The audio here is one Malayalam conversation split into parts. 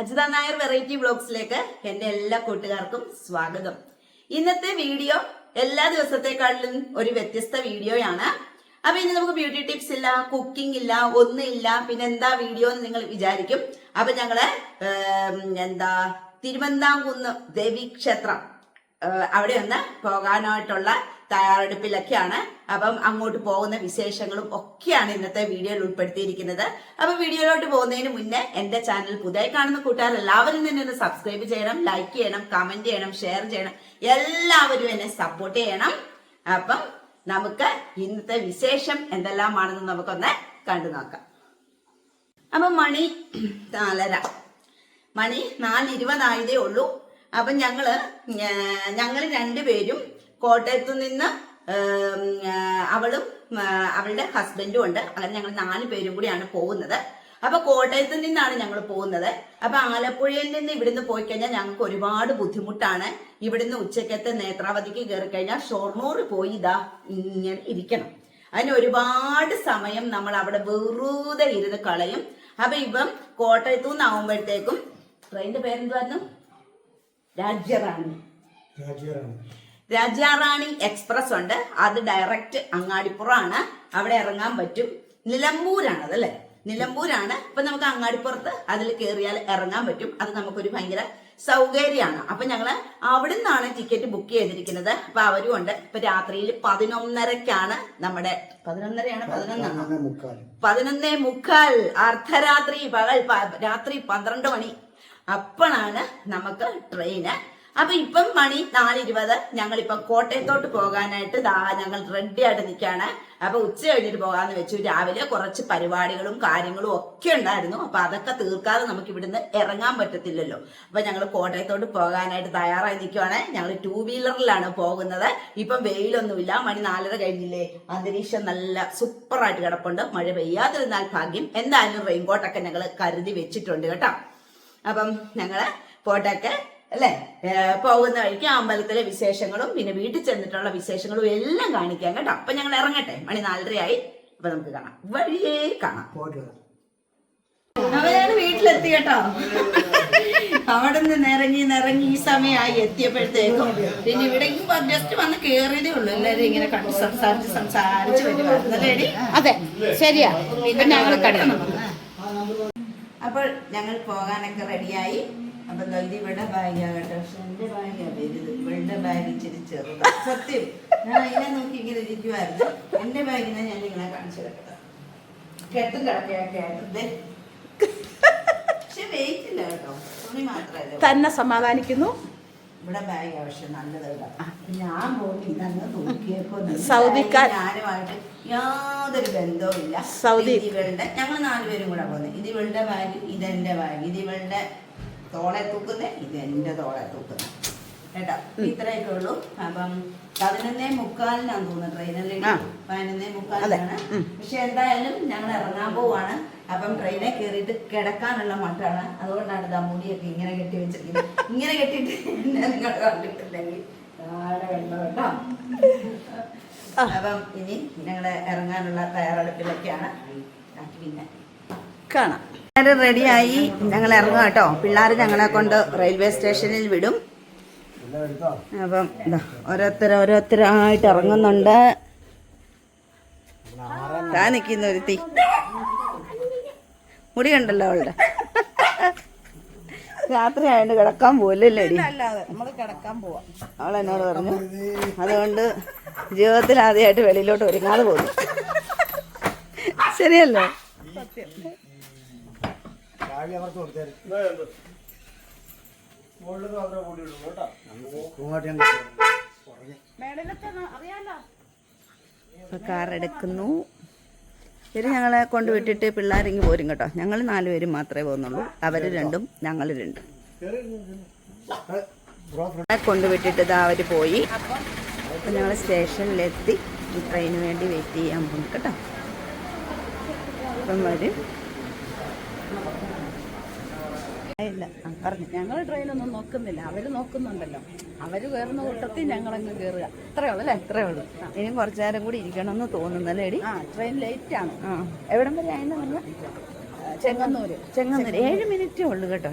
അജിത നായർ വെറൈറ്റി ബ്ലോഗ്സിലേക്ക് എന്റെ എല്ലാ കൂട്ടുകാർക്കും സ്വാഗതം. ഇന്നത്തെ വീഡിയോ എല്ലാ ദിവസത്തെക്കാളിലും ഒരു വ്യത്യസ്ത വീഡിയോയാണ്. അപ്പൊ ഇനി നമുക്ക് ബ്യൂട്ടി ടിപ്സ് ഇല്ല കുക്കിംഗ് ഇല്ല ഒന്നുമില്ല പിന്നെ എന്താ വീഡിയോ എന്ന് നിങ്ങൾ വിചാരിക്കും. അപ്പൊ ഞങ്ങൾ എന്താ തിരുവന്താംകുന്ന് ദേവീക്ഷേത്രം ക്ഷേത്രം അവിടെ ഒന്ന് പോകാനായിട്ടുള്ള തയ്യാറെടുപ്പിലൊക്കെയാണ്. അപ്പം അങ്ങോട്ട് പോകുന്ന വിശേഷങ്ങളും ഒക്കെയാണ് ഇന്നത്തെ വീഡിയോയിൽ ഉൾപ്പെടുത്തിയിരിക്കുന്നത്. അപ്പൊ വീഡിയോയിലോട്ട് പോകുന്നതിന് മുന്നേ എന്റെ ചാനൽ പുതിയ കാണുന്ന കൂട്ടുകാർ എല്ലാവരും തന്നെ ഒന്ന് സബ്സ്ക്രൈബ് ചെയ്യണം ലൈക്ക് ചെയ്യണം കമന്റ് ചെയ്യണം ഷെയർ ചെയ്യണം. എല്ലാവരും എന്നെ സപ്പോർട്ട് ചെയ്യണം. അപ്പം നമുക്ക് ഇന്നത്തെ വിശേഷം എന്തെല്ലാമാണെന്ന് നമുക്കൊന്ന് കണ്ടു നോക്കാം. അപ്പൊ മണി നാലര. മണി നാലിരുപതായതേ ഉള്ളൂ. അപ്പൊ ഞങ്ങൾ ഞങ്ങൾ രണ്ടുപേരും കോട്ടയത്തു നിന്ന് അവളും അവളുടെ ഹസ്ബൻഡും ഉണ്ട്. അങ്ങനെ ഞങ്ങൾ നാല് പേരും കൂടിയാണ് പോകുന്നത്. അപ്പൊ കോട്ടയത്ത് നിന്നാണ് ഞങ്ങൾ പോകുന്നത്. അപ്പൊ ആലപ്പുഴയിൽ നിന്ന് ഇവിടുന്ന് പോയി കഴിഞ്ഞാൽ ഞങ്ങൾക്ക് ഒരുപാട് ബുദ്ധിമുട്ടാണ്. ഇവിടുന്ന് ഉച്ചക്കത്തെ നേത്രാവതിക്ക് കയറി കഴിഞ്ഞാൽ ഷൊർണൂർ പോയി ഇതാ ഇങ്ങനെ ഇരിക്കണം. അതിന് ഒരുപാട് സമയം നമ്മൾ അവിടെ വെറുതെ ഇരുന്ന് കളയും. അപ്പൊ ഇപ്പം കോട്ടയത്തു നിന്നാവുമ്പോഴത്തേക്കും ട്രെയിനിന്റെ പേരെന്തായിരുന്നു രാജ്യറാണി. രാജാറാണി എക്സ്പ്രസ് ഉണ്ട്. അത് ഡയറക്റ്റ് അങ്ങാടിപ്പുറമാണ്. അവിടെ ഇറങ്ങാൻ പറ്റും. നിലമ്പൂരാണ് അതല്ലേ നിലമ്പൂരാണ്. ഇപ്പൊ നമുക്ക് അങ്ങാടിപ്പുറത്ത് അതിൽ കയറിയാൽ ഇറങ്ങാൻ പറ്റും. അത് നമുക്കൊരു ഭയങ്കര സൗകര്യമാണ്. അപ്പൊ ഞങ്ങൾ അവിടെ നിന്നാണ് ടിക്കറ്റ് ബുക്ക് ചെയ്തിരിക്കുന്നത്. അപ്പൊ അവരും ഉണ്ട്. ഇപ്പൊ രാത്രിയിൽ പതിനൊന്നരക്കാണ് നമ്മുടെ പതിനൊന്നരയാണ് പതിനൊന്നാണ് പതിനൊന്നേ മുക്കാൽ. അർദ്ധരാത്രി പകൽ രാത്രി പന്ത്രണ്ട് മണി. അപ്പോഴാണ് നമുക്ക് ട്രെയിന് അപ്പൊ ഇപ്പം മണി നാലിരുപത് ഞങ്ങളിപ്പം കോട്ടയത്തോട്ട് പോകാനായിട്ട് ദാ ഞങ്ങൾ റെഡി ആയിട്ട് നിൽക്കുകയാണ് അപ്പൊ ഉച്ച കഴിഞ്ഞിട്ട് പോകാന്ന് വെച്ചു. രാവിലെ കുറച്ച് പരിപാടികളും കാര്യങ്ങളും ഒക്കെ ഉണ്ടായിരുന്നു. അപ്പൊ അതൊക്കെ തീർക്കാതെ നമുക്ക് ഇവിടുന്ന് ഇറങ്ങാൻ പറ്റത്തില്ലല്ലോ. അപ്പൊ ഞങ്ങൾ കോട്ടയത്തോട്ട് പോകാനായിട്ട് തയ്യാറായി നിൽക്കുവാണ് ഞങ്ങൾ ടൂ വീലറിലാണ് പോകുന്നത്. ഇപ്പം വെയിലൊന്നുമില്ല. മണി നാലര കഴിഞ്ഞില്ലേ? അന്തരീക്ഷം നല്ല സൂപ്പറായിട്ട് കിടപ്പുണ്ട്. മഴ പെയ്യാതിരുന്നാൽ ഭാഗ്യം. എന്തായാലും റെയിൻകോട്ടൊക്കെ ഞങ്ങൾ കരുതി വെച്ചിട്ടുണ്ട് കേട്ടോ. അപ്പം ഞങ്ങൾ പോട്ടൊക്കെ അല്ലെ? പോകുന്ന വഴിക്ക് അമ്പലത്തിലെ വിശേഷങ്ങളും പിന്നെ വീട്ടിൽ ചെന്നിട്ടുള്ള വിശേഷങ്ങളും എല്ലാം കാണിക്കാം കേട്ടോ. അപ്പൊ ഞങ്ങൾ ഇറങ്ങട്ടെ. മണി നാലരയായി. അപ്പൊ നമുക്ക് കാണാം. വഴിയേ കാണാം. അവരാണ് വീട്ടിലെത്തി കേട്ടോ. അവിടെ നിന്ന് നിറങ്ങി നിറങ്ങി ഈ സമയമായി എത്തിയപ്പോഴത്തേക്കും. പിന്നെ ഇവിടെ ജസ്റ്റ് വന്ന് കേറിയതേ ഉള്ളൂ. എല്ലാരും ഇങ്ങനെ കണ്ട് സംസാരിച്ച് സംസാരിച്ച് വരുവായിരുന്നല്ലേടി അതെ ശരിയാ. പിന്നെ ഞങ്ങൾ കണ്ടു അപ്പോൾ ഞങ്ങൾ പോകാനൊക്കെ റെഡിയായി അപ്പൊ ഇത് ഇവിടെ ബാഗാകട്ടെ പക്ഷെ എന്റെ ബാഗ് വലുത്. ഇവളുടെ ബാഗ് ഇച്ചിരി ചെറുതാ. സത്യം. ഞാൻ അതിനെ നോക്കി ഇങ്ങനെ ഇരിക്കുമായിരുന്നു എന്റെ ബാഗിനെ ഞാൻ നിങ്ങളെ കാണിച്ചു കിടക്കാം കെട്ടും ദേ. പക്ഷെ വെയിറ്റ് ഇല്ല കേട്ടോ. തുണി മാത്രമല്ല തന്നെ സമാധാനിക്കുന്നു. ഇവിടെ ബാഗ് പക്ഷെ നല്ലതല്ല. ഞാൻ പോയി ഇതങ്ങ് നോക്കിയപ്പോ സൗദിക്കാർ- ഞാനുമായിട്ട് യാതൊരു ബന്ധവും ഇല്ല സൗദി- ഇവളുടെ. ഞങ്ങൾ നാലുപേരും കൂടെ പോകുന്നത് ഇത് ഇവളുടെ ബാഗ് ഇതെന്റെ ബാഗ് ഇത് ഇവളുടെ തോളെ തൂക്കുന്നേ ഇത് എന്റെ തോളെ തൂക്കുന്നേ. കേട്ടോ? ഇത്രയൊക്കെ ഉള്ളൂ. അപ്പം പതിനൊന്നേ മുക്കാലിനാന്ന് തോന്നുന്നു ട്രെയിനല്ലേ. പതിനൊന്നേ മുക്കാലിനാണ്. പക്ഷെ എന്തായാലും ഞങ്ങൾ ഇറങ്ങാൻ പോവാണ്. അപ്പം ട്രെയിനെ കയറിയിട്ട് കിടക്കാനുള്ള മട്ടാണ്. അതുകൊണ്ടാണ് ഇതാ മുടിയൊക്കെ ഇങ്ങനെ കെട്ടി വെച്ചിരിക്കുന്നത്. ഇങ്ങനെ കെട്ടിട്ട് നിങ്ങൾ കണ്ടിട്ടില്ലെങ്കിൽ താഴെ കണ്ടോ കേട്ടോ. അപ്പം ഇനി ഞങ്ങൾ ഇറങ്ങാനുള്ള തയ്യാറെടുപ്പിലൊക്കെയാണ്. പിന്നെ കാണാം. എല്ലാവരും റെഡിയായി. ഞങ്ങൾ ഇറങ്ങുക കേട്ടോ. പിള്ളേർ ഞങ്ങളെ കൊണ്ട് റെയിൽവേ സ്റ്റേഷനിൽ വിടും. അപ്പം ഓരോരുത്തർ ഓരോരുത്തരായിട്ട് ഇറങ്ങുന്നുണ്ട്. താ നിൽക്കുന്ന ഒരു തീ. മുടി കണ്ടല്ലോ അവളുടെ. രാത്രി ആയതുകൊണ്ട് കിടക്കാൻ പോലല്ലേടി. അവൾ എന്നോട് പറഞ്ഞു. അതുകൊണ്ട് ജീവിതത്തിൽ ആദ്യമായിട്ട് വെളിയിലോട്ട് ഒരുങ്ങാതെ പോകുന്നു. ശരിയല്ലോ? രാവിലെ അവർക്ക് കൊടുത്തേര്. കാർ എടുക്കുന്നു. ഞങ്ങളെ കൊണ്ടുവിട്ടിട്ട് പിള്ളേരിങ്ങ് പോരും കേട്ടോ. ഞങ്ങൾ നാലുപേരും മാത്രമേ പോകുന്നുള്ളൂ. അവർ രണ്ടും ഞങ്ങൾ രണ്ടും. കൊണ്ട് വിട്ടിട്ട് ഇതാ അവർ പോയി. അപ്പൊ ഞങ്ങൾ സ്റ്റേഷനിലെത്തി. ട്രെയിനിന് വേണ്ടി വെയിറ്റ് ചെയ്യാൻ പോകും കേട്ടോ. അപ്പം വരും. ഇല്ല. പറഞ്ഞു. ഞങ്ങൾ ട്രെയിനൊന്നും നോക്കുന്നില്ല. അവർ നോക്കുന്നുണ്ടല്ലോ. അവർ കയറുന്ന കൂട്ടത്തിൽ ഞങ്ങളങ്ങ് കയറുക അത്രേ ഉള്ളു അല്ലേ? ഇത്രേ ഉള്ളൂ. ഇനിയും കുറച്ചു നേരം കൂടി ഇരിക്കണമെന്ന് തോന്നുന്നല്ലേ എടി? ആ ട്രെയിൻ ലേറ്റ് ആണ്. ആ. എവിടം വരെ ആയെന്ന് പറഞ്ഞ? ചെങ്ങന്നൂര്. ചെങ്ങന്നൂർ ഏഴ് മിനിറ്റേ ഉള്ളു കേട്ടോ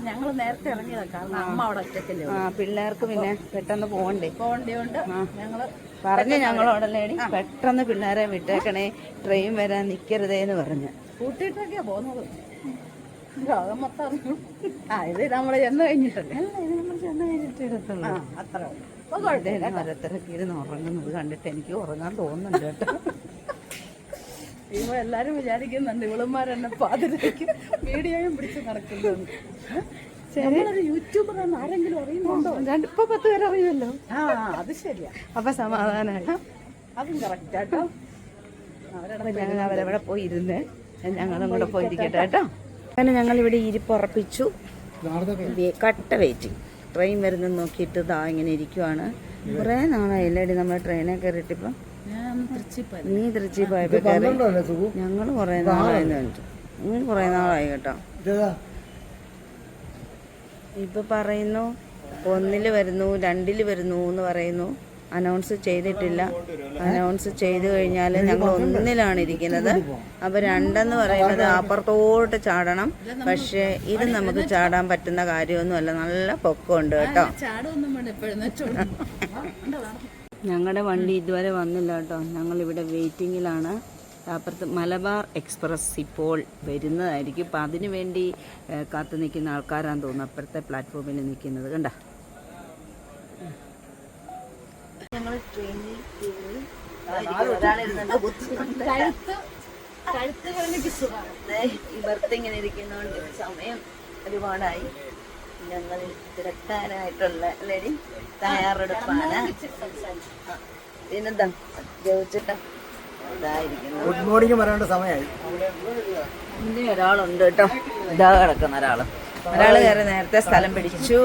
ഞങ്ങൾ നേരത്തെ ഇറങ്ങിയതാ. കാരണം അമ്മ അവിടെ ആ പിള്ളേർക്ക് പിന്നെ പെട്ടെന്ന് പോകണ്ടേ? പോകണ്ടോണ്ട് ഞങ്ങൾ പറഞ്ഞു ഞങ്ങളോടല്ലേടി പെട്ടെന്ന് പിള്ളേരെ വിട്ടേക്കണേ. ട്രെയിൻ വരാൻ നിക്കരുതേന്ന് പറഞ്ഞു. കൂട്ടിയിട്ടൊക്കെയാ പോകുന്നത്. ലോകം മൊത്തം അറിഞ്ഞു ആ ഇത് നമ്മൾ ചെന്ന് കഴിഞ്ഞിട്ടല്ലേ? നമ്മൾ ചെന്ന് കഴിഞ്ഞിട്ട് എടുത്തുള്ളൂ. ആ അത്ര അപ്പൊ കുഴപ്പമില്ല. മരത്തിറക്കി ഇരുന്ന് ഉറങ്ങുന്നത് കണ്ടിട്ട് എനിക്ക് ഉറങ്ങാൻ തോന്നുന്നുണ്ട് കേട്ടോ. ഇവ എല്ലാരും വിചാരിക്കുന്നുണ്ട് ഇവളുമാരെന്നെ പാതിരയ്ക്ക് വീഡിയോയും പിടിച്ച് നടക്കുന്നത് നമ്മളൊരു യൂട്യൂബർ എന്ന് ആരെങ്കിലും അറിയുന്നുണ്ടോ? ഇപ്പൊ പത്ത് പേര് അറിയുമല്ലോ. ആ അത് ശരിയാ. അപ്പൊ സമാധാനമായി അതും കറക്റ്റ് ഞങ്ങൾ അവരവിടെ പോയി ഇരുന്ന് ഞങ്ങളും കൂടെ പോയിരിക്കട്ടെ കേട്ടോ. അങ്ങനെ ഞങ്ങൾ ഇവിടെ ഇരിപ്പുറപ്പിച്ചു ഉറപ്പിച്ചു കട്ട വെയിറ്റിംഗ് ട്രെയിൻ വരുന്നത് നോക്കിയിട്ട് ദാ ഇങ്ങനെ ഇരിക്കുവാണ്. കുറേ നാളായില്ലേടി നമ്മൾ ട്രെയിനിൽ കയറിയിട്ട് ഇപ്പം ഞാൻ തൃച്ചിപ്പ നീ തൃച്ചി പോയപ്പോ കയറി ഞങ്ങൾ കുറേ നാളായി കണ്ടിട്ട് നീ കുറേ നാളായി കേട്ടോ. ഇപ്പൊ പറയുന്നു ഒന്നിൽ വരുന്നു രണ്ടിൽ വരുന്നു എന്ന് പറയുന്നു. അനൗൺസ് ചെയ്തിട്ടില്ല. അനൗൺസ് ചെയ്തു കഴിഞ്ഞാൽ ഞങ്ങൾ ഒന്നിലാണ് ഇരിക്കുന്നത് അപ്പൊ രണ്ടെന്ന് പറയുന്നത് അപ്പുറത്തോട്ട് ചാടണം. പക്ഷേ ഇത് നമുക്ക് ചാടാൻ പറ്റുന്ന കാര്യമൊന്നുമല്ല. നല്ല പൊക്കമുണ്ട് കേട്ടോ. ഞങ്ങളുടെ വണ്ടി ഇതുവരെ വന്നില്ല കേട്ടോ. ഞങ്ങൾ ഇവിടെ വെയിറ്റിങ്ങിലാണ്. അപ്പുറത്ത് മലബാർ എക്സ്പ്രസ് ഇപ്പോൾ വരുന്നതായിരിക്കും. അപ്പം അതിനു വേണ്ടി കാത്തു നിൽക്കുന്ന ആൾക്കാരാണെന്ന് തോന്നുന്നു. അപ്പുറത്തെ പ്ലാറ്റ്ഫോമിൽ നിൽക്കുന്നത്. കണ്ട? ഞങ്ങൾ ട്രെയിനിൽ കഴുത്ത് കഴുത്ത് ഈ ബർത്ത് ഇങ്ങനെ ഇരിക്കുന്നോണ്ട് സമയം ഒരുപാടായി. ഞങ്ങൾ തിരക്കാനായിട്ടുള്ള ലേഡി തയ്യാറെടുപ്പാണ്. പിന്നെന്താ? ജോച്ചിട്ട ഗുഡ് മോർണിംഗ് പറയേണ്ട സമയമായി. ഇനി ഒരാളുണ്ട് കേട്ടോ. ഇതാ കിടക്കുന്ന ഒരാൾ. ഒരാൾ കയറി നേരത്തെ സ്ഥലം പിടിച്ചു.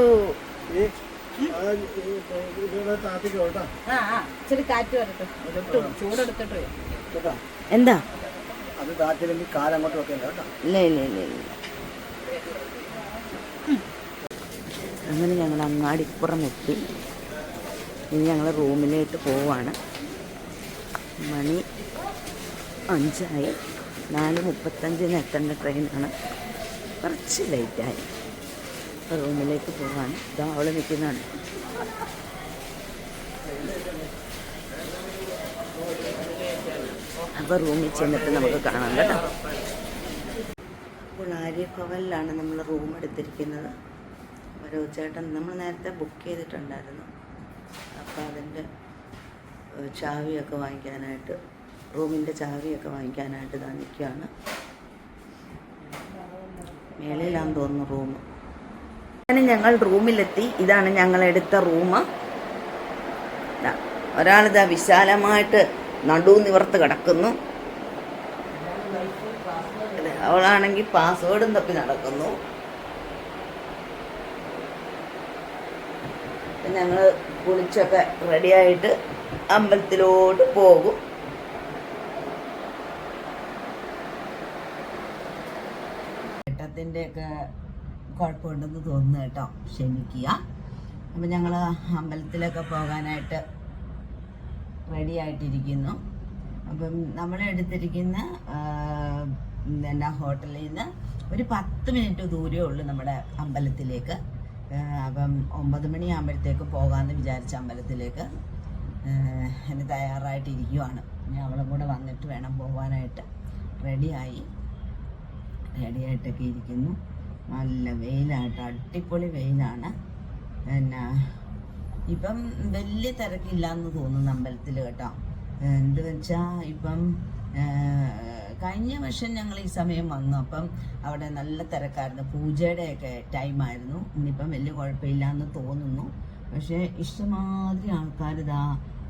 ഇച്ചിരി കാറ്റ് വരട്ടെ. ചൂടെടുത്തിട്ട് എന്താ? അത് താത്തില്ലെങ്കിൽ കാലങ്ങോട്ട് വെക്കണ്ട കേട്ടോ. ഇല്ല ഇല്ല ഇല്ല ഇല്ല. അങ്ങനെ ഞങ്ങൾ അങ്ങാടിപ്പുറം എത്തി. ഇനി ഞങ്ങൾ റൂമിലേക്ക് പോവാണ്. മണി അഞ്ചായി. നാല് മുപ്പത്തഞ്ചിന് എത്തേണ്ട ട്രെയിനാണ് കുറച്ച് ലേറ്റായി റൂമിലേക്ക് പോകാൻ ഇതാ അവൾ നിൽക്കുന്നതാണ്. അപ്പോൾ റൂമിൽ ചെന്നിട്ട് നമുക്ക് കാണാം കേട്ടോ. അപ്പോൾ ആര്യഭവനിലാണ് നമ്മൾ റൂം എടുത്തിരിക്കുന്നത്. ഓരോ ചേട്ടൻ നമ്മൾ നേരത്തെ ബുക്ക് ചെയ്തിട്ടുണ്ടായിരുന്നു. അപ്പോൾ അതിന്റെ ചാവിയൊക്കെ വാങ്ങിക്കാനായിട്ട് റൂമിന്റെ ചാവിയൊക്കെ വാങ്ങിക്കാനായിട്ട് ഇതാ നിൽക്കുകയാണ്. മേളിലാന്ന് തോന്നുന്നു റൂം. അങ്ങനെ ഞങ്ങൾ റൂമിലെത്തി. ഇതാണ് ഞങ്ങൾ എടുത്ത റൂം. ഒരാളിതാ വിശാലമായിട്ട് നടു നിവർത്ത് കിടക്കുന്നു അവളാണെങ്കിൽ പാസ്വേഡും തപ്പി നടക്കുന്നു. ഞങ്ങൾ കുളിച്ചൊക്കെ റെഡിയായിട്ട് അമ്പലത്തിലോട്ട് പോകും. ഘട്ടത്തിന്റെ ഒക്കെ കുഴപ്പമുണ്ടെന്ന് തോന്നുന്നു കേട്ടോ. ക്ഷമിക്കുക. അപ്പം ഞങ്ങൾ അമ്പലത്തിലൊക്കെ പോകാനായിട്ട് റെഡി ആയിട്ടിരിക്കുന്നു. അപ്പം നമ്മൾ എടുത്തിരിക്കുന്ന എന്നാ ഹോട്ടലിൽ നിന്ന് ഒരു പത്ത് മിനിറ്റ് ദൂരമേ ഉള്ളൂ നമ്മുടെ അമ്പലത്തിലേക്ക്. അപ്പം ഒമ്പത് മണിയാകുമ്പോഴത്തേക്ക് പോകാമെന്ന് വിചാരിച്ച അമ്പലത്തിലേക്ക് എന്നെ തയ്യാറായിട്ടിരിക്കുവാണ്. ഇനി അവളും കൂടെ വന്നിട്ട് വേണം പോകാനായിട്ട് റെഡിയായി റെഡിയായിട്ടൊക്കെ ഇരിക്കുന്നു. നല്ല വെയിലാട്ടോ. അടിപൊളി വെയിലാണ്. പിന്നെ ഇപ്പം വലിയ തിരക്കില്ലാന്ന് തോന്നുന്നു അമ്പലത്തിൽ കേട്ടോ. എന്ത് വെച്ചാൽ ഇപ്പം കഴിഞ്ഞ വർഷം ഞങ്ങൾ ഈ സമയം വന്നു. അപ്പം അവിടെ നല്ല തിരക്കായിരുന്നു. പൂജയുടെയൊക്കെ ടൈമായിരുന്നു. ഇന്നിപ്പം വലിയ കുഴപ്പമില്ലാന്ന് തോന്നുന്നു. പക്ഷേ ഇഷ്ടമാതിരി ആൾക്കാർ ഇതാ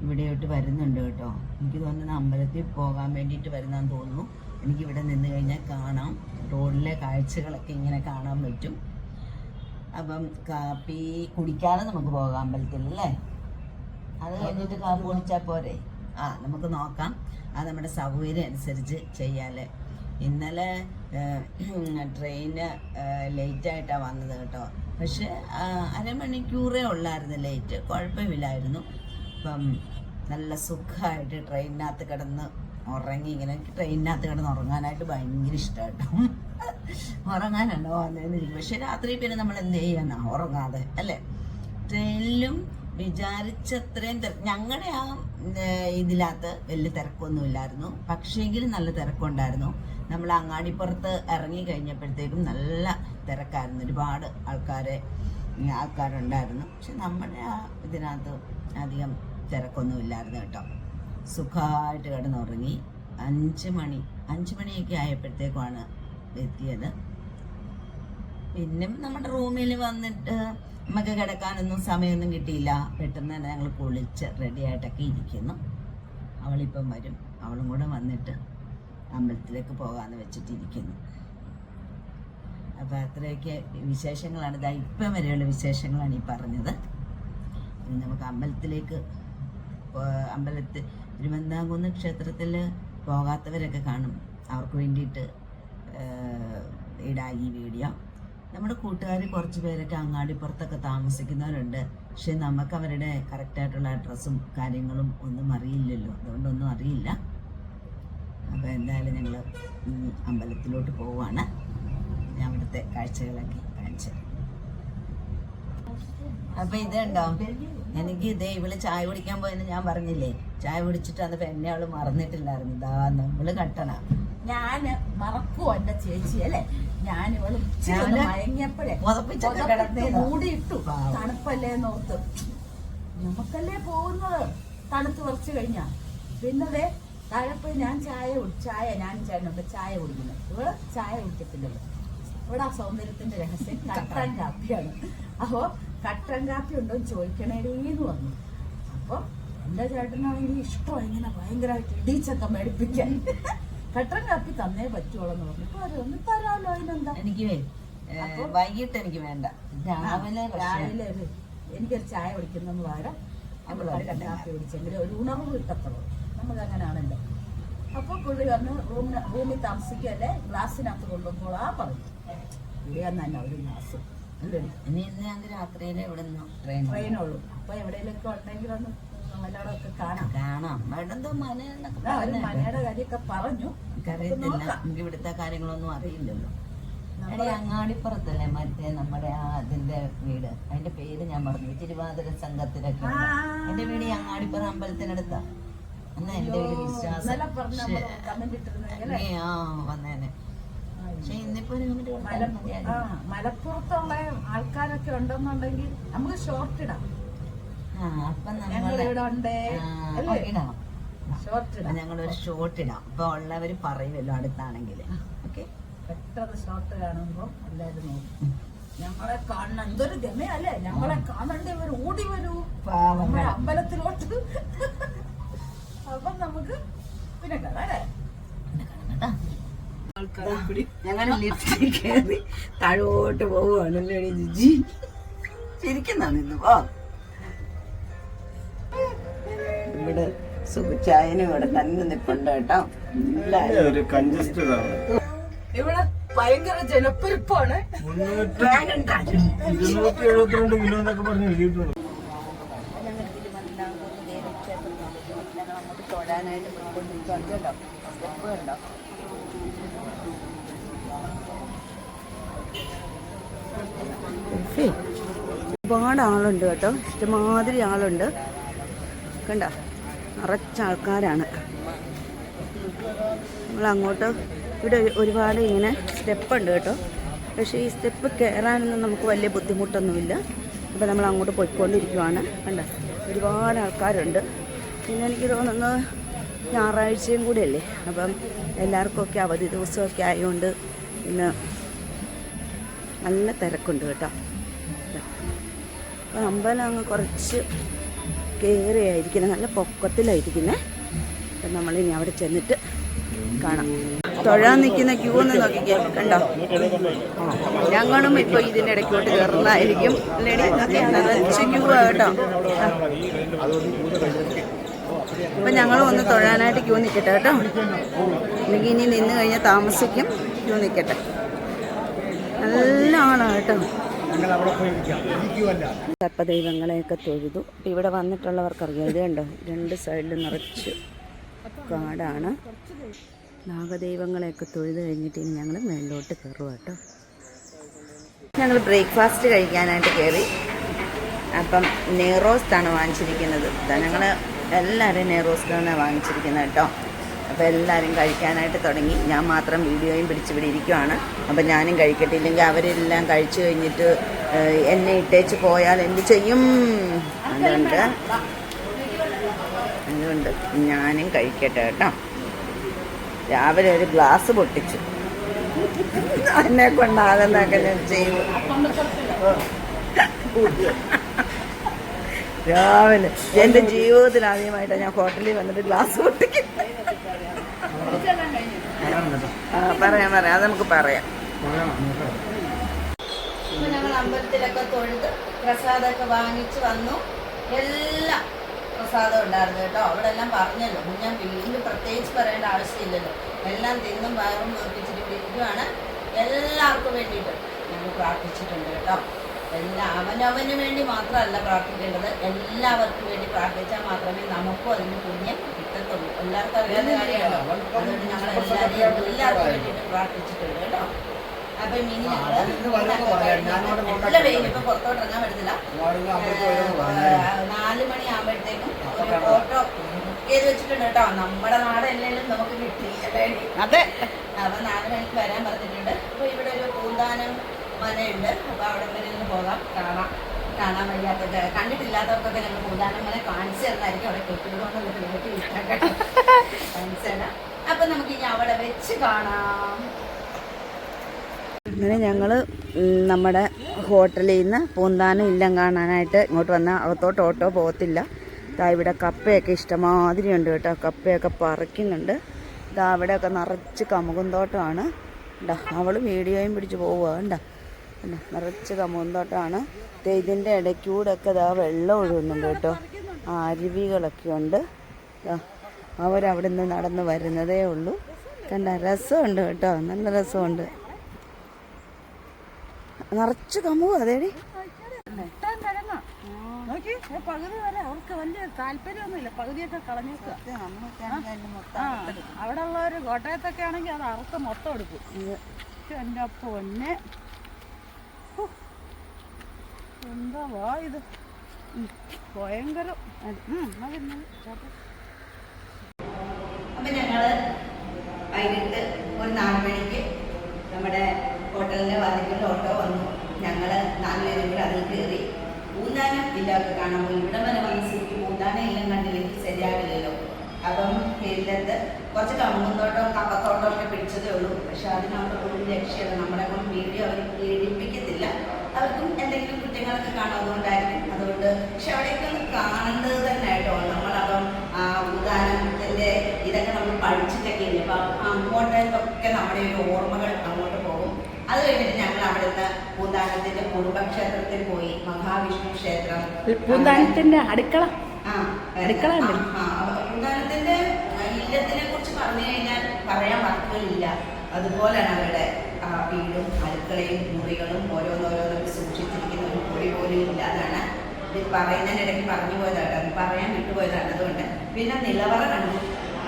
ഇവിടെയോട്ട് വരുന്നുണ്ട് കേട്ടോ. എനിക്ക് തോന്നുന്നത് അമ്പലത്തിൽ പോകാൻ വേണ്ടിയിട്ട് വരുന്നതെന്ന് തോന്നുന്നു. എനിക്കിവിടെ നിന്ന് കഴിഞ്ഞാൽ കാണാം. റോഡിലെ കാഴ്ചകളൊക്കെ ഇങ്ങനെ കാണാൻ പറ്റും. അപ്പം കാപ്പി കുടിക്കാതെ നമുക്ക് പോകാം അമ്പലത്തിൽ അല്ലേ? അത് കഴിഞ്ഞിട്ട് കാപ്പി കുടിച്ചാൽ പോരെ. ആ നമുക്ക് നോക്കാം. അത് നമ്മുടെ സൗകര്യം അനുസരിച്ച് ചെയ്യാല്ലേ. ഇന്നലെ ട്രെയിന് ലേറ്റായിട്ടാണ് വന്നത് കേട്ടോ. പക്ഷെ അരമണിക്കൂറേ ഉള്ളായിരുന്നു ലേറ്റ്. കുഴപ്പമില്ലായിരുന്നു. അപ്പം നല്ല സുഖമായിട്ട് ട്രെയിനിനകത്ത് കിടന്ന് ഉറങ്ങി ഇങ്ങനെ എനിക്ക് ട്രെയിനിനകത്ത് കിടന്ന് ഉറങ്ങാനായിട്ട് ഭയങ്കര ഇഷ്ടമായിട്ടോ ഉറങ്ങാനുണ്ടോ? വന്നതെന്നിരിക്കും പക്ഷെ രാത്രി പിന്നെ നമ്മൾ എന്ത് ചെയ്യാനാ ഉറങ്ങാതെ അല്ലേ? ട്രെയിനിലും വിചാരിച്ചത്രയും തിര- ഞങ്ങളുടെ ആ ഇതിനകത്ത് വലിയ തിരക്കൊന്നുമില്ലായിരുന്നു പക്ഷേങ്കിലും നല്ല തിരക്കുണ്ടായിരുന്നു. നമ്മൾ അങ്ങാടിപ്പുറത്ത് ഇറങ്ങി കഴിഞ്ഞപ്പോഴത്തേക്കും നല്ല തിരക്കായിരുന്നു. ഒരുപാട് ആൾക്കാരെ ആൾക്കാരുണ്ടായിരുന്നു. പക്ഷെ നമ്മുടെ ആ ഇതിനകത്ത് അധികം തിരക്കൊന്നുമില്ലായിരുന്നു കേട്ടോ. സുഖമായിട്ട് കിടന്നുറങ്ങി. അഞ്ച് മണി അഞ്ച് മണിയൊക്കെ ആയപ്പോഴത്തേക്കുമാണ് എത്തിയത്. പിന്നെ നമ്മുടെ റൂമിൽ വന്നിട്ട് നമുക്ക് കിടക്കാനൊന്നും സമയമൊന്നും കിട്ടിയില്ല. പെട്ടെന്ന് തന്നെ ഞങ്ങൾ കുളിച്ച് റെഡിയായിട്ടൊക്കെ ഇരിക്കുന്നു. അവളിപ്പം വരും. അവളും കൂടെ വന്നിട്ട് അമ്പലത്തിലേക്ക് പോകാമെന്ന് വെച്ചിട്ടിരിക്കുന്നു. അപ്പോൾ അത്രയൊക്കെ വിശേഷങ്ങളാണ്. ഇതാ ഇപ്പം വരെയുള്ള വിശേഷങ്ങളാണ് ഈ പറഞ്ഞത്. നമുക്ക് അമ്പലത്തിലേക്ക് അമ്പലത്തിൽ തിരുവനന്തപുരം ക്ഷേത്രത്തിൽ പോകാത്തവരൊക്കെ കാണും. അവർക്ക് വേണ്ടിയിട്ട് ഇടാം ഈ വീഡിയോ. നമ്മുടെ കൂട്ടുകാർ കുറച്ച് പേരൊക്കെ അങ്ങാടിപ്പുറത്തൊക്കെ താമസിക്കുന്നവരുണ്ട്. പക്ഷെ നമുക്ക് അവരുടെ കറക്റ്റായിട്ടുള്ള അഡ്രസ്സും കാര്യങ്ങളും ഒന്നും അറിയില്ലല്ലോ. അതുകൊണ്ടൊന്നും അറിയില്ല. അപ്പോൾ എന്തായാലും ഞങ്ങൾ അമ്പലത്തിലോട്ട് പോവുകയാണ് ഞാൻ അവിടുത്തെ കാഴ്ചകളൊക്കെ കാണിച്ചു അപ്പോൾ ഇതുണ്ടോ എനിക്ക് ഇതേ ഇവൾ ചായ കുടിക്കാൻ പോയെന്ന് ഞാൻ പറഞ്ഞില്ലേ? ചായ കുടിച്ചിട്ട് അത് എന്നെ അവൾ മറന്നിട്ടില്ലായിരുന്നു. ഇതാ നമ്മൾ കട്ടണ. ഞാൻ മറക്കുവോ എന്റെ ചേച്ചി അല്ലേ? ഞാൻ ഇവൾ മയങ്ങിയപ്പോഴേ മൂടിയിട്ടു. തണുപ്പല്ലേ നോർത്ത് നമുക്കല്ലേ പോകുന്നത്? തണുത്ത് കുറച്ച് കഴിഞ്ഞാ. പിന്നതേ താഴെ ഞാൻ ചായ കുടി- ചായ ഞാൻ ചേട്ടനുണ്ട് ചായ കുടിക്കുന്നത് ഇവൾ ചായ കുടിക്കത്തില്ലല്ലോ ഇവിടെ ആ സൗന്ദര്യത്തിന്റെ രഹസ്യം കട്ടൻ കാപ്പിയാണ്. അപ്പോ കട്ടൻ കാപ്പി ഉണ്ടോ എന്ന് ചോദിക്കണേന്ന് വന്നു. അപ്പൊ എന്റെ ചേട്ടനാണെങ്കിൽ ഇഷ്ടം. ഇങ്ങനെ ഭയങ്കരമായിട്ട് ഇടീച്ചൊക്കെ മേടിപ്പിക്കാൻ. കട്ടൻ കാപ്പി തന്നേ പറ്റുള്ളൂ എന്ന് പറഞ്ഞു ഇപ്പൊ അത് ഒന്ന് തരാമല്ലോ അതിനെന്താ എനിക്ക് വൈകിട്ട് എനിക്ക് വേണ്ട. രാവിലെ രാവിലെ എനിക്കൊരു ചായ കുടിക്കുന്ന പകരം നമ്മൾ കട്ടൻ കാപ്പി കുടിച്ചെങ്കിൽ ഒരു ഉണർവ് കിട്ടത്തുള്ളൂ. നമുക്കങ്ങനാണല്ലോ അപ്പൊ പുള്ളി പറഞ്ഞു റൂമിന് റൂമിൽ താമസിക്കല്ലേ? ഗ്ലാസ്സിനകത്ത് കൊണ്ടുപോകാ പറഞ്ഞു. ഇവിടെ തന്നെ ഒരു ഗ്ലാസ് ഇനി ഇന്ന് രാത്രിയിലെ ഇവിടെ നിന്ന് ട്രെയിനുള്ളൂ അപ്പൊ എവിടെയെങ്കിലൊക്കെ ഉണ്ടെങ്കിൽ ഒന്ന് കാണാം. കാണാം. മനയുടെ കാര്യമൊക്കെ പറഞ്ഞു. അറിയത്തില്ല നമുക്ക് ഇവിടുത്തെ കാര്യങ്ങളൊന്നും അറിയില്ലല്ലോ. എടി അങ്ങാടിപ്പുറത്തല്ലേ മറ്റേ നമ്മുടെ ആ അതിന്റെ വീട്? അതിന്റെ പേര് ഞാൻ പറഞ്ഞു തിരുവാതിര സംഘത്തിലൊക്കെ. എന്റെ വീട് ഈ അങ്ങാടിപ്പുറ അമ്പലത്തിനടുത്താ. എന്നാ എന്റെ ഒരു വിശ്വാസം. ആ വന്നേനെ. മലപ്പുറത്തുള്ള ആൾക്കാരൊക്കെ ഉണ്ടെന്നുണ്ടെങ്കിൽ നമുക്ക് ഷോർട്ട് ഇടാം. ഞങ്ങൾ ഇവിടെ ഉണ്ട് അല്ലേ? ഷോർട്ട് ഇടാം. ഞങ്ങളൊരു അപ്പൊ ഉള്ളവര് പറയുമല്ലോ അടുത്താണെങ്കിൽ ഓക്കെ? പെട്ടെന്ന് ഷോർട്ട് കാണുമ്പോ എല്ലാവരും നോക്കും. ഞങ്ങളെ കാണണം. എന്തൊരു ഗമയല്ലേ? ഞങ്ങളെ കാണണ്ട ഇവർ ഓടി വരൂ. നമ്മുടെ അമ്പലത്തിലോട്ട്. അപ്പൊ നമുക്ക് പിന്നെ കാണാല്ലേ ഞങ്ങൾ ലിഫ്റ്റിൽ കയറി താഴോട്ട് പോവുകയാണല്ലോ ജിജി ശരിക്കും നിന്ന്. പോ ഇവിടെ സുഖിച്ചായനും ഇവിടെ തന്നെ നിപ്പുണ്ട് കേട്ടോ. ഇവിടെ ഭയങ്കര ജനപ്പെരുപ്പാണ്. ഡ്രാഗൺ കാറ്റ്. ഇരുന്നൂറ്റി എഴുപത്തിരണ്ട് കിലോ എന്നൊക്കെ പറഞ്ഞ് എഴുതിയിട്ടുണ്ട് ഞങ്ങൾ തിരുവനന്തപുരം ദേവക്ഷേത്രം ഞങ്ങൾ അങ്ങോട്ട് തൊഴാനായിട്ട് പോയിക്കൊണ്ടിരിക്കുകയാണ് സ്റ്റെപ്പ് കണ്ടോ ഒരുപാട് ആളുണ്ട് കേട്ടോ. ഇഷ്ടമാതിരി ആളുണ്ട്. കണ്ട? നിറച്ച ആൾക്കാരാണ്. നമ്മൾ അങ്ങോട്ട് ഇവിടെ ഒരുപാട് ഇങ്ങനെ സ്റ്റെപ്പുണ്ട് കേട്ടോ. പക്ഷേ ഈ സ്റ്റെപ്പ് കയറാനൊന്നും നമുക്ക് വലിയ ബുദ്ധിമുട്ടൊന്നുമില്ല. അപ്പോൾ നമ്മൾ അങ്ങോട്ട് പോയിക്കൊണ്ടിരിക്കുവാണ്. കണ്ട? ഒരുപാട് ആൾക്കാരുണ്ട്. പിന്നെ എനിക്ക് തോന്നുന്നത് ഞായറാഴ്ചയും കൂടിയല്ലേ? അപ്പം എല്ലാവർക്കൊക്കെ അവധി ദിവസമൊക്കെ ആയതുകൊണ്ട് ഇന്ന് നല്ല തിരക്കുണ്ട് കേട്ടോ. അപ്പം അമ്പലം അങ്ങ് കുറച്ച് കയറിയായിരിക്കുന്നത് നല്ല പൊക്കത്തിലായിരിക്കുന്നത് അപ്പം നമ്മളിനി അവിടെ ചെന്നിട്ട് കാണാം. തൊഴാൻ നിൽക്കുന്ന ക്യൂ ഒന്ന് നോക്കിക്കേ കണ്ടോ? ഞങ്ങളും ഇപ്പോൾ ഇതിന്റെ ഇടയ്ക്കോട്ട് കയറുന്നതായിരിക്കും നിറച്ച് ക്യൂ ആ കേട്ടോ. അപ്പം ഞങ്ങളും ഒന്ന് തൊഴാനായിട്ട് ക്യൂ നിൽക്കട്ടെ കേട്ടോ. അല്ലെങ്കിൽ ഇനി നിന്ന് കഴിഞ്ഞാൽ താമസിക്കും ക്യൂ നിൽക്കട്ടെ. നല്ല ആളാണ് കേട്ടോ. ഞങ്ങൾ സർപ്പദൈവങ്ങളെയൊക്കെ തൊഴുതു. അപ്പം ഇവിടെ വന്നിട്ടുള്ളവർക്കറിയാം. ഇത് കണ്ടോ? രണ്ട് സൈഡിൽ നിറച്ച് കാടാണ്. നാഗദൈവങ്ങളെയൊക്കെ തൊഴുത് കഴിഞ്ഞിട്ട് ഇനി ഞങ്ങൾ മേളിലോട്ട് കയറുക കേട്ടോ. ഞങ്ങൾ ബ്രേക്ക്ഫാസ്റ്റ് കഴിക്കാനായിട്ട് കയറി. അപ്പം നെയ്റോസ്റ്റാണ് വാങ്ങിച്ചിരിക്കുന്നത്. ഞങ്ങൾ എല്ലാവരും നെയ്റോസ്റ്റാണ് വാങ്ങിച്ചിരിക്കുന്നത് കേട്ടോ. അപ്പോൾ എല്ലാവരും കഴിക്കാനായിട്ട് തുടങ്ങി. ഞാൻ മാത്രം വീഡിയോയും പിടിച്ച് ഇരിക്കുവാണ്. അപ്പം ഞാനും കഴിക്കട്ടെ ഇല്ലെങ്കിൽ അവരെല്ലാം കഴിച്ചു കഴിഞ്ഞിട്ട് എന്നെ ഇട്ടേച്ച് പോയാൽ എന്ത് ചെയ്യും? അതുകൊണ്ട് അതുകൊണ്ട് ഞാനും കഴിക്കട്ടെ കേട്ടോ. രാവിലെ ഒരു ഗ്ലാസ് പൊട്ടിച്ചു. എന്നെ കൊണ്ടാകുന്നൊക്കെ ഞാൻ ചെയ്തു. രാവിലെ എന്റെ ജീവിതത്തിൽ ആദ്യമായിട്ടാണ് ഞാൻ ഹോട്ടലിൽ വന്നിട്ട് ഗ്ലാസ് പൊട്ടിക്കുന്നത്. പറയാം പറയാം. അത് നമുക്ക് പറയാം. ഇപ്പൊ ഞങ്ങൾ അമ്പലത്തിലൊക്കെ തൊഴുത് പ്രസാദമൊക്കെ വാങ്ങിച്ചു വന്നു. എല്ലാം പ്രസാദം ഉണ്ടായിരുന്നു കേട്ടോ. അവിടെ എല്ലാം പറഞ്ഞല്ലോ ഞാൻ വീണ്ടും പ്രത്യേകിച്ച് പറയേണ്ട ആവശ്യമില്ലല്ലോ. എല്ലാം തിന്നും വയറും വീർപ്പിച്ചിട്ട് ഇവിടെ എല്ലാവർക്കും വേണ്ടിയിട്ട് ഞങ്ങൾ പ്രാർത്ഥിച്ചിട്ടുണ്ട് കേട്ടോ. എല്ലാ അവനവന് വേണ്ടി മാത്രമല്ല പ്രാർത്ഥിക്കേണ്ടത്. എല്ലാവർക്കും വേണ്ടി പ്രാർത്ഥിച്ചാൽ മാത്രമേ നമുക്കും അതിന് പുണ്യം കിട്ടത്തുള്ളൂ എല്ലാവർക്കും അറിയാവുന്ന കാര്യമാണല്ലോ അതുകൊണ്ട് ഞങ്ങൾ എല്ലാവരെയും എല്ലാവർക്കും വേണ്ടിയിട്ട് പ്രാർത്ഥിച്ചിട്ടുണ്ട് കേട്ടോ. അപ്പൊ ഇനി ഞങ്ങൾ നല്ല വെയിൽ ഇപ്പൊ പുറത്തോട്ട് ഇറങ്ങാൻ പറ്റത്തില്ല. നാല് മണി ആകുമ്പോഴത്തേക്കും ഒരു ഓട്ടോ ബുക്ക് ചെയ്ത് വെച്ചിട്ടുണ്ട് കേട്ടോ. നമ്മുടെ നാടല്ലെങ്കിലും നമുക്ക് കിട്ടി അതെ. അപ്പൊ നാല് മണിക്ക് വരാൻ പറഞ്ഞിട്ടുണ്ട്. അപ്പൊ ഇവിടെ ഒരു പൂന്താനം മനയുണ്ട് അപ്പൊ അവിടെ വരെ പോകാം. കാണാം. കാണാൻ വയ്യാത്തത്. കണ്ടിട്ടില്ലാത്തവർക്കൊക്കെ ഞങ്ങൾ മന കാണിച്ചു തന്നായിരിക്കും അവിടെ കെട്ടിയതുകൊണ്ട് പിള്ളേർക്ക് ഇഷ്ടം കാണിച്ചു അപ്പൊ നമുക്ക് ഇനി അവിടെ വെച്ച് കാണാം. അങ്ങനെ ഞങ്ങൾ നമ്മുടെ ഹോട്ടലിൽ നിന്ന് പൂന്താനം ഇല്ലം കാണാനായിട്ട് ഇങ്ങോട്ട് വന്നാൽ അകത്തോട്ട് ഓട്ടോ പോകത്തില്ല. ഇതാ ഇവിടെ കപ്പയൊക്കെ ഇഷ്ടമാതിരി ഉണ്ട് കേട്ടോ. കപ്പയൊക്കെ പറിക്കുന്നുണ്ട്. ഇതാ അവിടെയൊക്കെ നിറച്ച് കമുകുന്തോട്ടമാണ് ഉണ്ടാ അവൾ വീഡിയോയും പിടിച്ച് പോവുക ഉണ്ടാ കണ്ടോ? നിറച്ച് കമ്പൂന്തോട്ടമാണ് ഇതിന്റെ ഇടയ്ക്കൂടെ ഒക്കെ ദാ വെള്ളം ഒഴുകുന്നുണ്ട് കേട്ടോ. അരുവികളൊക്കെ ഉണ്ട് അവരവിടെ നിന്ന് നടന്ന് വരുന്നതേ ഉള്ളൂ. കണ്ട രസമുണ്ട് കേട്ടോ. നല്ല രസമുണ്ട്. നിറച്ച് കമ്പൂ അതേടി. അവർക്ക് വലിയ താല്പര്യമൊന്നുമില്ല. പകുതിയൊക്കെ കളഞ്ഞേക്കുക. അവിടെ ഉള്ളവര് കോട്ടയത്തൊക്കെ ആണെങ്കിൽ അത് അറുത്ത് മൊത്തം എടുക്കും. എന്റെ എന്റെ പൊന്നെ. ഹോ. എന്താ വാ ഇത്? ഭയങ്കരം. അപ്പം ഞങ്ങൾ വൈകിട്ട് ഒരു നാല് മണിക്ക് നമ്മുടെ ഹോട്ടലിന്റെ വാതിക്കൽ ഓട്ടോ വന്നു. ഞങ്ങൾ നാലുപേരും കൂടെ അതിൽ കയറി. പൂന്താനം ഇല്ലാത്ത കാണാൻ പോയി. ഇവിടെ വരെ വന്ന സ്ഥിതിക്ക് പൂന്താനം ഇല്ലം കണ്ടില്ലെങ്കിൽ ശരിയാവില്ലല്ലോ. അപ്പം ഇല്ലത്ത് കുറച്ച് കമ്പുന്തോട്ടം കപ്പത്തോട്ടം ഒക്കെ പിടിച്ചതേ ഉള്ളൂ. പക്ഷെ അതിനകത്ത് ഒരു രക്ഷയല്ല നമ്മളെ കൊണ്ട് വീഡിയോ അവർ പീഡിപ്പിക്കത്തില്ല അവർക്കും എന്തെങ്കിലും കുറ്റങ്ങളൊക്കെ കാണും അതുകൊണ്ട് പക്ഷെ അവിടെയൊക്കെ ഒന്ന് കാണേണ്ടത് തന്നെ കേട്ടോ നമ്മളപ്പം ആ ഉദാഹരണത്തിന്റെ ഇതൊക്കെ നമ്മൾ പഠിച്ചിട്ടൊക്കെ ഇല്ല അപ്പൊ അങ്ങോട്ടേക്കൊക്കെ നമ്മുടെ ഒരു ഓർമ്മകൾ അങ്ങോട്ട് പോകും. അത് കഴിഞ്ഞിട്ട് ഞങ്ങൾ അവിടുന്ന് പൂന്താനത്തിന്റെ കുടുംബക്ഷേത്രത്തിൽ പോയി. മഹാവിഷ്ണു ക്ഷേത്രം. പൂന്താനത്തിന്റെ അടുക്കള? ആ, അടുക്കള പൂന്താനത്തിന്റെ ഇല്ലത്തിനെ കുറിച്ച് പറഞ്ഞു കഴിഞ്ഞാൽ പറയാൻ വാക്കുകളില്ല അതുപോലെയാണ് അവരുടെ വീടും അടുക്കളയും മുറികളും ഓരോന്നോരോന്നൊക്കെ സൂക്ഷിച്ചിരിക്കുന്ന ഒരു പൊടി പോലും ഇല്ലാതാണ്. ഇത് പറയുന്നതിനിടയ്ക്ക് പറഞ്ഞു പോയതാണ്. പറയാൻ വിട്ടുപോയതാണ് അതുകൊണ്ട് പിന്നെ നിലവറ കണ്ടു.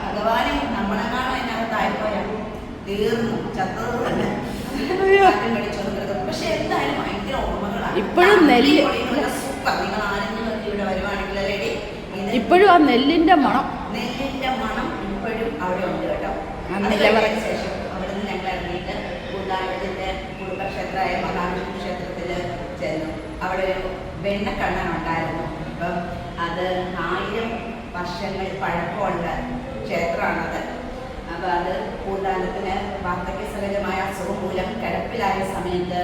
ഭഗവാനെ നമ്മളെങ്ങാണോ അതിനകത്തായിപ്പോയാണ് തീർന്നു. ചത്തത് തന്നെ. കാറ്റും വെളിച്ചവും പക്ഷെ എന്തായാലും ഭയങ്കര ഓർമ്മകളാണ്. ഇപ്പോഴും നെല്ല് സൂപ്പർ. നിങ്ങൾ ആരെങ്കിലും ഇവിടെ വരുവാണെങ്കിൽ ലേഡി ഇപ്പോഴും ആ നെല്ലിന്റെ മണം. നെല്ലിന്റെ മണം ഇപ്പോഴും അവിടെ ഉണ്ട് കേട്ടോ. നിലവറ. കഴിഞ്ഞതിന് ശേഷം അവിടെ നിന്ന് ഞങ്ങൾ ഇറങ്ങിയിട്ട് പൂന്താനത്തിന്റെ കുടുംബക്ഷേത്രമായ മഹാവിഷ്ണു ക്ഷേത്രത്തിൽ ചെന്നു. അവിടെ ഒരു വെണ്ണക്കണ്ണൻ ഉണ്ടായിരുന്നു. അപ്പം അത് ആയിരം വർഷങ്ങൾ പഴക്കമുള്ള ക്ഷേത്രമാണത്. അപ്പോൾ അത് പൂന്താനത്തിന് വാർദ്ധക്യസഹജമായ അസുഖം മൂലം കരപ്പിലായ സമയത്ത്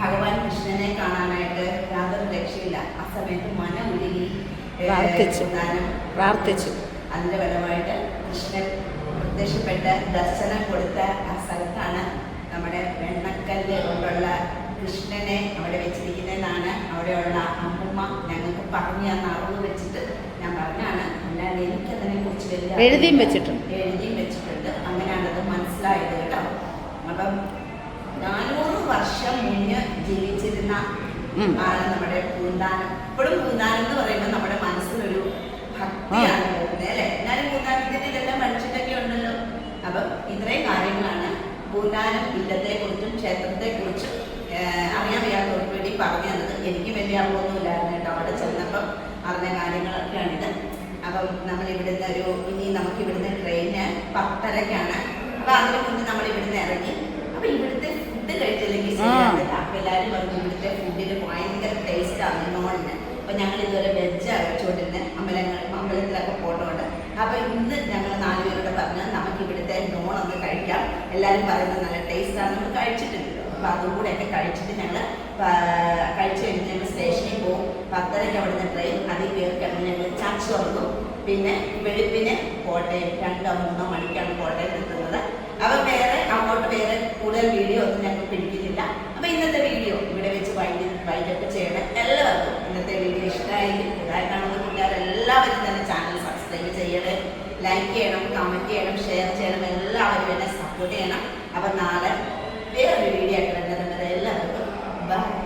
ഭഗവാൻ കൃഷ്ണനെ കാണാനായിട്ട് യാതൊരു രക്ഷയില്ല. ആ സമയത്ത് മന ഉരുകി പ്രാർത്ഥിച്ചു. അതിന്റെ ഫലമായിട്ട് കൃഷ്ണൻ പ്രത്യക്ഷപ്പെട്ട് ദർശനം കൊടുത്ത ആ സ്ഥലത്താണ് നമ്മുടെ വെണ്ണക്കല്ല് കൊണ്ടുള്ള കൃഷ്ണനെ അവിടെ വെച്ചിരിക്കുന്നതെന്നാണ് അവിടെയുള്ള അമ്മുമ്മ ഞങ്ങൾക്ക് പറഞ്ഞു തന്ന അറിവ് വെച്ചിട്ട് ഞാൻ പറഞ്ഞാണ് അല്ലാതെ എനിക്കതിനെ കുറിച്ച് വലിയ എഴുതിയും വെച്ചിട്ടുണ്ട്. എഴുതിയും വെച്ചിട്ടുണ്ട്. അങ്ങനെയാണത് മനസ്സിലായത് കേട്ടോ. അപ്പം നാനൂറ് വർഷം മുന്നേ ജീവിച്ചിരുന്ന ആണ് നമ്മുടെ പൂന്താനം. ഇപ്പോഴും പൂന്താനം എന്ന് പറയുമ്പോൾ നമ്മുടെ മനസ്സിലൊരു ഭക്തിയാണ് പോകുന്നത് അല്ലേ? എന്നാലും പൂന്താനത്തിന്റെ ഇതെല്ലാം മനുഷ്യരൊക്കെ ഉണ്ടല്ലോ. അപ്പം ഇത്രയും കാര്യങ്ങളാണ്. പൂന്താനം ഇല്ലത്തെ കുറിച്ചും ക്ഷേത്രത്തെ കുറിച്ചും അറിയാൻ വയ്യാത്തവർക്ക് വേണ്ടി പറഞ്ഞു തന്നത്. എനിക്ക് വലിയ അറിവൊന്നുമില്ലായിരുന്നു കേട്ടോ അവിടെ ചെന്നപ്പം അറിഞ്ഞ കാര്യങ്ങളൊക്കെയാണിത്. അപ്പം നമ്മൾ ഇവിടുന്ന് ഒരു ഇനി നമുക്ക് ഇവിടുന്ന് ട്രെയിന് പത്തരക്കാണ്. അപ്പൊ അതിന് മുന്നേ നമ്മൾ ഇവിടുന്ന് ഇറങ്ങി. അപ്പൊ ഇവിടുത്തെ ഫുഡ് കഴിച്ചില്ലെങ്കിൽ ശരിയാവില്ല അപ്പൊ എല്ലാവരും പറഞ്ഞു ഇവിടുത്തെ ഫുഡിന് ഭയങ്കര ടേസ്റ്റ് ആണ് നോണിന് അപ്പൊ ഞങ്ങൾ ഇതുവരെ വെജ് കഴിച്ചുകൊണ്ടിരുന്നത് അമ്പലങ്ങൾ അമ്പലത്തിലൊക്കെ പോകണോണ്ട് അപ്പൊ ഇന്ന് ഞങ്ങൾ നാലുപേരോട് പറഞ്ഞ് നമുക്ക് ഇവിടുത്തെ നോൺ ഒന്ന് കഴിക്കാം എല്ലാവരും പറയുന്നത് നല്ല ടേസ്റ്റ് ആണ്. നമ്മൾ കഴിച്ചിട്ടുണ്ടല്ലോ അപ്പൊ അതും കൂടെ ഒക്കെ കഴിച്ചിട്ട് ഞങ്ങൾ കഴിച്ചു കഴിഞ്ഞ് ഞങ്ങൾ സ്റ്റേഷനിൽ പോകും. പത്തരയ്ക്ക് അവിടുന്ന് ട്രെയിൻ അതിൽ കയറി കഴിഞ്ഞ് ഞങ്ങൾ ചർച്ച് തുറന്നു പിന്നെ വെളുപ്പിന് കോട്ടയം രണ്ടോ മൂന്നോ മണിക്കാണ് കോട്ടയം എത്തുന്നത്. അപ്പം വേറെ അങ്ങോട്ട് വേറെ കൂടുതൽ വീഡിയോ ഒന്നും ഞങ്ങൾ പിടിക്കുന്നില്ല. അപ്പൊ ഇന്നത്തെ വീഡിയോ ഇവിടെ വെച്ച് വൈകി വൈകിട്ട് ചെയ്യണം. എല്ലാവർക്കും ഇന്നത്തെ വീഡിയോ ഇഷ്ടമായി ഇതായി കാണുന്ന കൂട്ടുകാരെല്ലാവരും തന്നെ ചാനൽ സബ്സ്ക്രൈബ് ചെയ്യണം. ലൈക്ക് ചെയ്യണം കമന്റ് ചെയ്യണം ഷെയർ ചെയ്യണം. എല്ലാവരും എന്നെ സപ്പോർട്ട് ചെയ്യണം അപ്പം നാളെ വേറൊരു വീഡിയോ ആയിട്ട് വരുന്നത് എല്ലാവർക്കും ബൈ